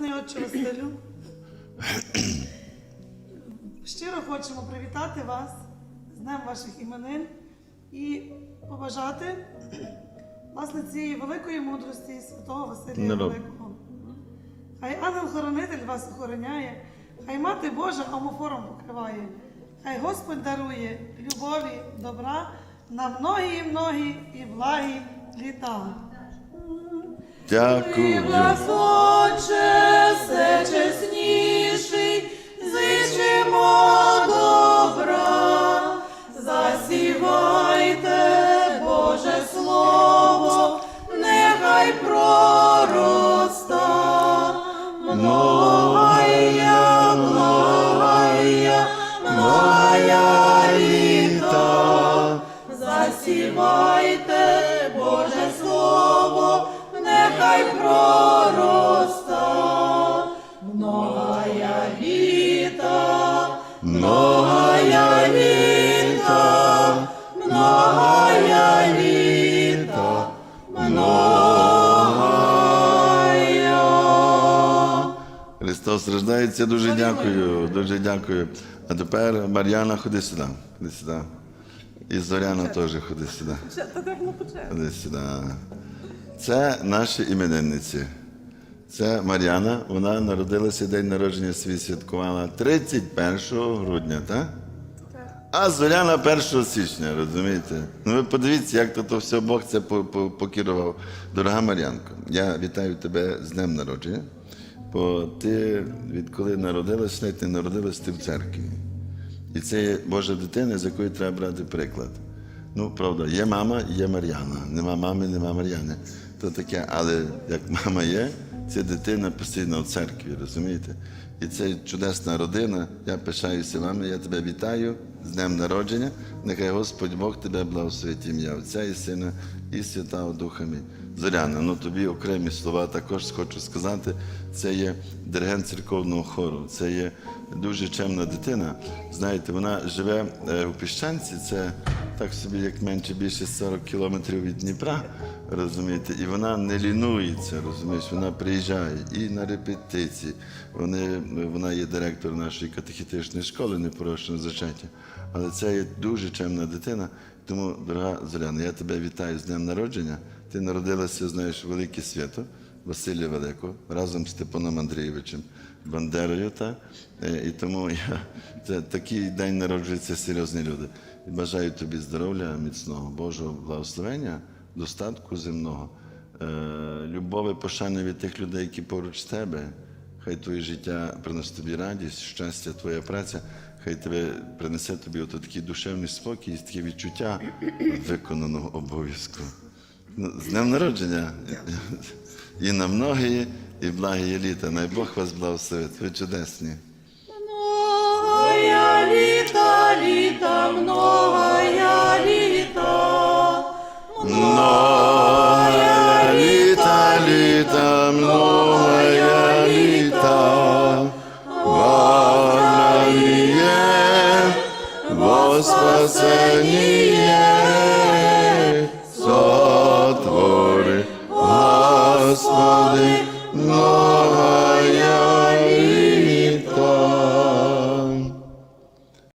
Отче Василю, щиро хочемо привітати вас з Днем ваших іменин і побажати власне цієї великої мудрості святого Василія. Великого. Хай ангел-хоронитель вас охороняє, хай мати Божа омофором покриває, хай Господь дарує любові, добра на многі і многі і благі літа. Дякую. Отче, пророста, многая літа, многая літа, многая літа, многая. Христос рождається, дуже дякую, дуже дякую. А тепер Мар'яна, ходи сюди. Ходи сюди. І Зоряна теж ходи сюди. Ходи сюди. Це наші іменинниці. Це Мар'яна, вона народилася день народження свій святкувала 31 грудня, так? А Зоряна 1 січня, розумієте? Ну ви подивіться, як то, то все Бог це по- по- покерував. Дорога Мар'янко, я вітаю тебе з днем народження, бо ти відколи народилась, навіть не народилась ти в церкві. І це є Божа дитина, з якої треба брати приклад. Ну, правда, є мама, є Мар'яна. Нема мами, нема Мар'яни. То таке, але як мама є, це дитина постійно в церкві, розумієте? І це чудесна родина. Я пишаюся вами, я тебе вітаю з днем народження. Нехай Господь Бог тебе благословить ім'я Отця і Сина і Святого Духами. Зоряна, ну тобі окремі слова також хочу сказати. Це є диригент церковного хору, це є дуже чемна дитина. Знаєте, вона живе е, у Піщанці, це так собі, як менше більше 40 кілометрів від Дніпра, розумієте, і вона не лінується, розумієш, вона приїжджає і на репетиції. Вони, вона є директор нашої катехітичної школи, непорочного зачаття. Але це є дуже чемна дитина. Тому, дорога Зоряна, я тебе вітаю з днем народження. Ти народилася, знаєш, велике свято Василя Великого разом з Степаном Андрійовичем Бандерою. Та? Е, І тому я, це, такий день народжуються серйозні люди. І бажаю тобі здоров'я, міцного, Божого благословення, достатку земного, е, любові, пошани від тих людей, які поруч з тебе. Хай твоє життя принесе тобі радість, щастя, твоя праця, хай тебе принесе тобі такий душевний спокій таке відчуття виконаного обов'язку. З днем народження і на многії, і благі літа. Най Бог вас благословить. Ви чудесні. Многая літа, літа, многая літа, Многая літа, літа, многая літа. Важна во спасенні Твори, Господи, но.